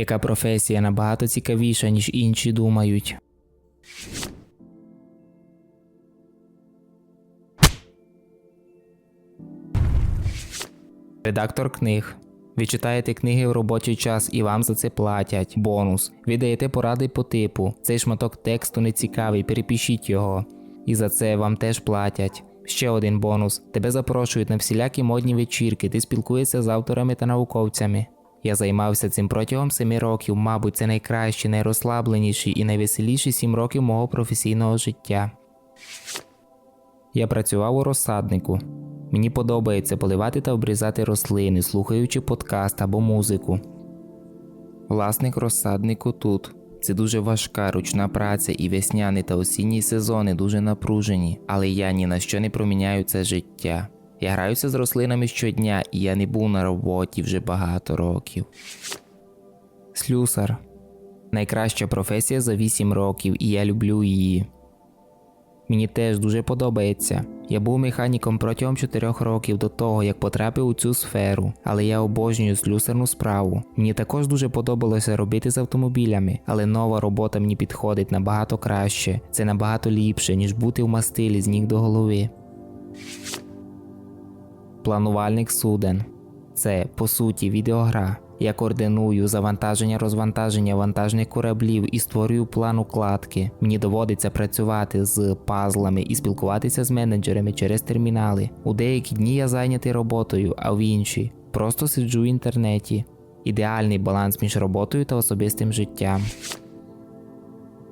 яка професія набагато цікавіша, ніж інші думають. Редактор книг. Ви читаєте книги в робочий час і вам за це платять. Бонус. Ви даєте поради по типу. Цей шматок тексту не цікавий, перепишіть його. І за це вам теж платять. Ще один бонус. Тебе запрошують на всілякі модні вечірки, ти спілкуєшся з авторами та науковцями. Я займався цим протягом семи років, мабуть, це найкращі, найрозслабленіші і найвеселіші сім років мого професійного життя. Я працював у розсаднику. Мені подобається поливати та обрізати рослини, слухаючи подкаст або музику. Власник розсаднику тут. Це дуже важка ручна праця, і весняний та осінній сезони дуже напружені, але я ні на що не проміняю це життя. Я граюся з рослинами щодня, і я не був на роботі вже багато років. Слюсар найкраща професія за 8 років, і я люблю її. Мені теж дуже подобається. Я був механіком протягом 4 років до того, як потрапив у цю сферу, але я обожнюю слюсарну справу. Мені також дуже подобалося робити з автомобілями, але нова робота мені підходить набагато краще. Це набагато ліпше, ніж бути в мастилі з ніг до голови. Планувальник суден. Це, по суті, відеогра. Я координую завантаження розвантаження вантажних кораблів і створюю план укладки. Мені доводиться працювати з пазлами і спілкуватися з менеджерами через термінали. У деякі дні я зайнятий роботою, а в інші просто сиджу в інтернеті. Ідеальний баланс між роботою та особистим життям.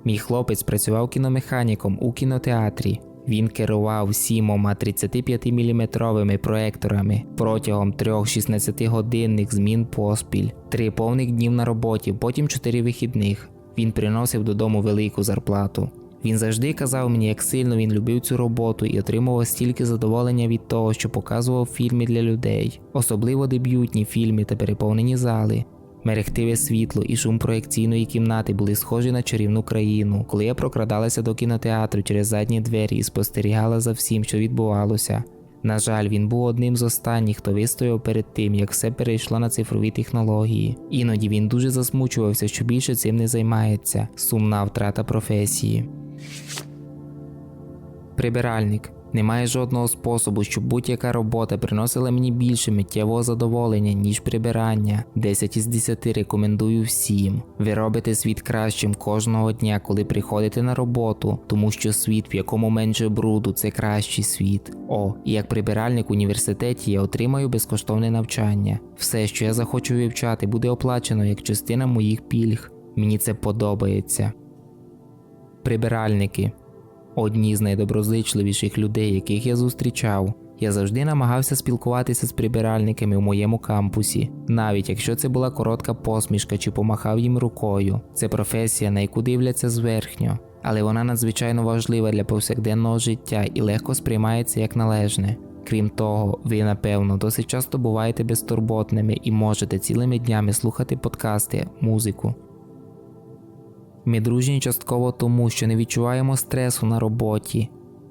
Мій хлопець працював кіномеханіком у кінотеатрі. Він керував сімома 35-мм проекторами протягом трьох 16-годинних змін поспіль, три повних днів на роботі, потім чотири вихідних. Він приносив додому велику зарплату. Він завжди казав мені, як сильно він любив цю роботу і отримував стільки задоволення від того, що показував фільми для людей, особливо дебютні фільми та переповнені зали. Мерехтиве світло і шум проекційної кімнати були схожі на чарівну країну, коли я прокрадалася до кінотеатру через задні двері і спостерігала за всім, що відбувалося. На жаль, він був одним з останніх, хто вистояв перед тим, як все перейшло на цифрові технології. Іноді він дуже засмучувався, що більше цим не займається. Сумна втрата професії. Прибиральник. Немає жодного способу, щоб будь-яка робота приносила мені більше миттєвого задоволення, ніж прибирання. 10 із 10 рекомендую всім. Ви робите світ кращим кожного дня, коли приходите на роботу, тому що світ, в якому менше бруду, це кращий світ. О, і як прибиральник в університеті я отримаю безкоштовне навчання. Все, що я захочу вивчати, буде оплачено як частина моїх пільг. Мені це подобається. Прибиральники одні з найдоброзичливіших людей, яких я зустрічав. Я завжди намагався спілкуватися з прибиральниками у моєму кампусі, навіть якщо це була коротка посмішка чи помахав їм рукою. Це професія, на яку дивляться зверхньо, але вона надзвичайно важлива для повсякденного життя і легко сприймається як належне. Крім того, ви напевно досить часто буваєте безтурботними і можете цілими днями слухати подкасти, музику. Ми дружні частково тому, що не відчуваємо стресу на роботі.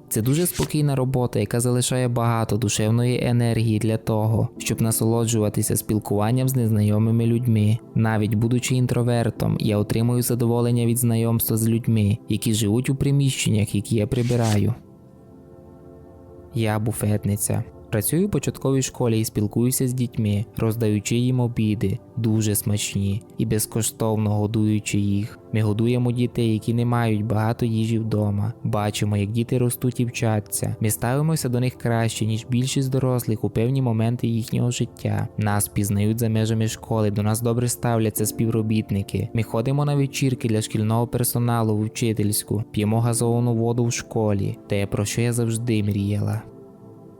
Це дуже спокійна робота, яка залишає багато душевної енергії для того, щоб насолоджуватися спілкуванням з незнайомими людьми. Навіть будучи інтровертом, я отримую задоволення від знайомства з людьми, які живуть у приміщеннях, які я прибираю. Я буфетниця. Працюю в початковій школі і спілкуюся з дітьми, роздаючи їм обіди, дуже смачні і безкоштовно годуючи їх. Ми годуємо дітей, які не мають багато їжі вдома. Бачимо, як діти ростуть і вчаться. Ми ставимося до них краще, ніж більшість дорослих у певні моменти їхнього життя. Нас пізнають за межами школи, до нас добре ставляться співробітники. Ми ходимо на вечірки для шкільного персоналу в вчительську, п'ємо газовану воду в школі, те, про що я завжди мріяла.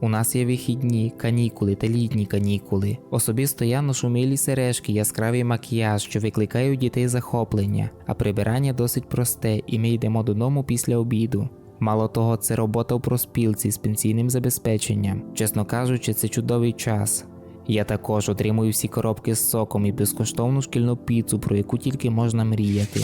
У нас є вихідні, канікули та літні канікули. Особисто я ношу милі сережки, яскравий макіяж, що викликає у дітей захоплення, а прибирання досить просте, і ми йдемо додому після обіду. Мало того, це робота в проспілці з пенсійним забезпеченням. Чесно кажучи, це чудовий час. Я також отримую всі коробки з соком і безкоштовну шкільну піцу, про яку тільки можна мріяти.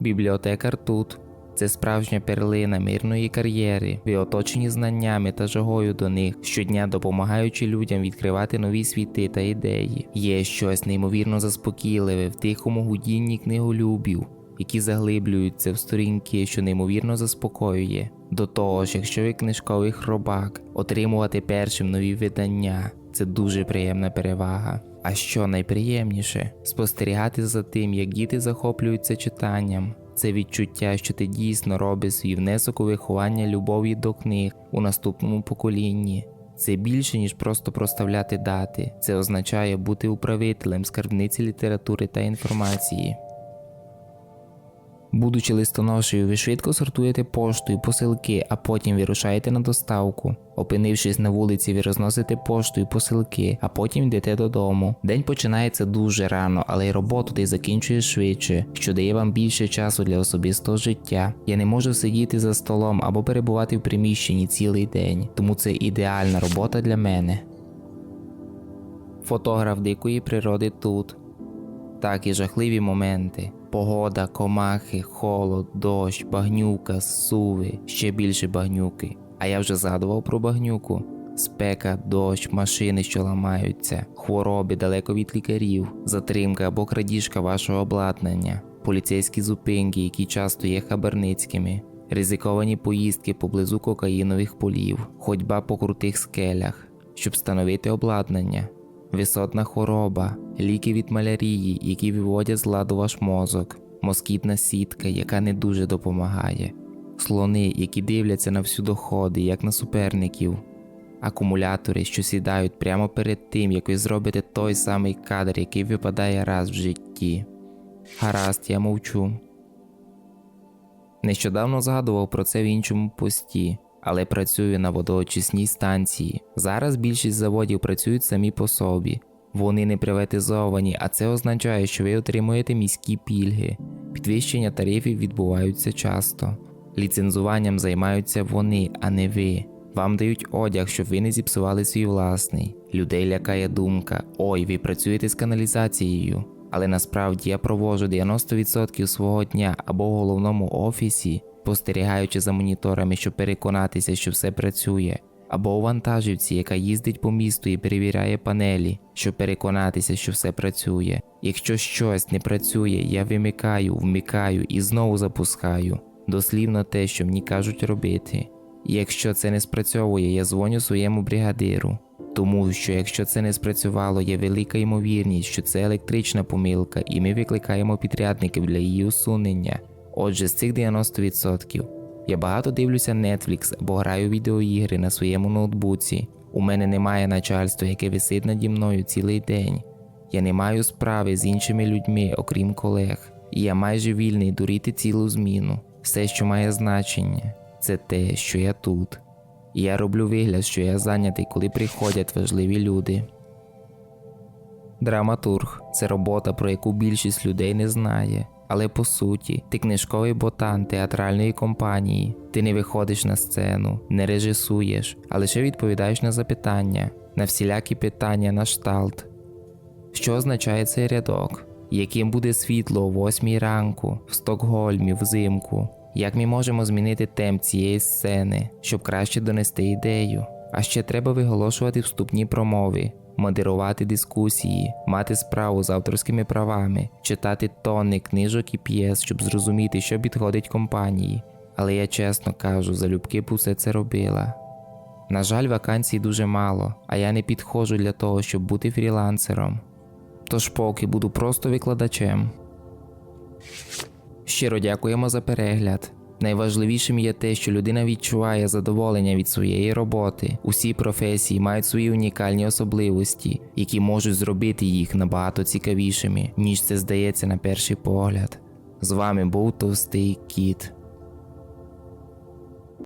Бібліотекар тут. Це справжня перлина мирної кар'єри. Ви оточені знаннями та жагою до них, щодня допомагаючи людям відкривати нові світи та ідеї. Є щось неймовірно заспокійливе в тихому гудінні книголюбів, які заглиблюються в сторінки, що неймовірно заспокоює. До того ж, якщо ви книжковий хробак, отримувати першим нові видання це дуже приємна перевага. А що найприємніше спостерігати за тим, як діти захоплюються читанням. Це відчуття, що ти дійсно робиш свій внесок у виховання любові до книг у наступному поколінні. Це більше, ніж просто проставляти дати. Це означає бути управителем скарбниці літератури та інформації. Будучи листоношею, ви швидко сортуєте пошту і посилки, а потім вирушаєте на доставку. Опинившись на вулиці, ви розносите пошту і посилки, а потім йдете додому. День починається дуже рано, але й роботу ти закінчуєш швидше, що дає вам більше часу для особистого життя. Я не можу сидіти за столом або перебувати в приміщенні цілий день, тому це ідеальна робота для мене. Фотограф дикої природи тут. Так і жахливі моменти. Погода, комахи, холод, дощ, багнюка, суви, ще більше багнюки. А я вже згадував про багнюку. Спека, дощ, машини, що ламаються, хвороби далеко від лікарів, затримка або крадіжка вашого обладнання, поліцейські зупинки, які часто є хабарницькими, ризиковані поїздки поблизу кокаїнових полів, ходьба по крутих скелях, щоб встановити обладнання, висотна хвороба, ліки від малярії, які виводять з ладу ваш мозок, москітна сітка, яка не дуже допомагає, слони, які дивляться на всю доходи, як на суперників, акумулятори, що сідають прямо перед тим, як ви зробите той самий кадр, який випадає раз в житті. Гаразд, я мовчу. Нещодавно згадував про це в іншому пості, але працюю на водоочисній станції. Зараз більшість заводів працюють самі по собі. Вони не приватизовані, а це означає, що ви отримуєте міські пільги. Підвищення тарифів відбуваються часто. Ліцензуванням займаються вони, а не ви. Вам дають одяг, щоб ви не зіпсували свій власний. Людей лякає думка: ой, ви працюєте з каналізацією. Але насправді я проводжу 90% свого дня або в головному офісі, спостерігаючи за моніторами, щоб переконатися, що все працює, або у вантажівці, яка їздить по місту і перевіряє панелі, щоб переконатися, що все працює. Якщо щось не працює, я вимикаю, вмикаю і знову запускаю. Дослівно те, що мені кажуть робити. І якщо це не спрацьовує, я дзвоню своєму бригадиру. Тому що якщо це не спрацювало, є велика ймовірність, що це електрична помилка, і ми викликаємо підрядників для її усунення. Отже, з цих 90% я багато дивлюся Netflix або граю відеоігри на своєму ноутбуці. У мене немає начальства, яке висить наді мною цілий день. Я не маю справи з іншими людьми, окрім колег, і я майже вільний дуріти цілу зміну. Все, що має значення, це те, що я тут. І я роблю вигляд, що я зайнятий, коли приходять важливі люди. Драматург це робота, про яку більшість людей не знає. Але по суті, ти книжковий ботан театральної компанії. Ти не виходиш на сцену, не режисуєш, а лише відповідаєш на запитання, на всілякі питання на шталт. Що означає цей рядок? Яким буде світло о 8 ранку в Стокгольмі взимку? Як ми можемо змінити темп цієї сцени, щоб краще донести ідею? А ще треба виголошувати вступні промови, модерувати дискусії, мати справу з авторськими правами, читати тонни книжок і п'єс, щоб зрозуміти, що підходить компанії. Але я чесно кажу, залюбки б усе це робила. На жаль, вакансій дуже мало, а я не підходжу для того, щоб бути фрілансером. Тож поки буду просто викладачем. Щиро дякуємо за перегляд. Найважливішим є те, що людина відчуває задоволення від своєї роботи. Усі професії мають свої унікальні особливості, які можуть зробити їх набагато цікавішими, ніж це здається на перший погляд. З вами був Товстий Кіт.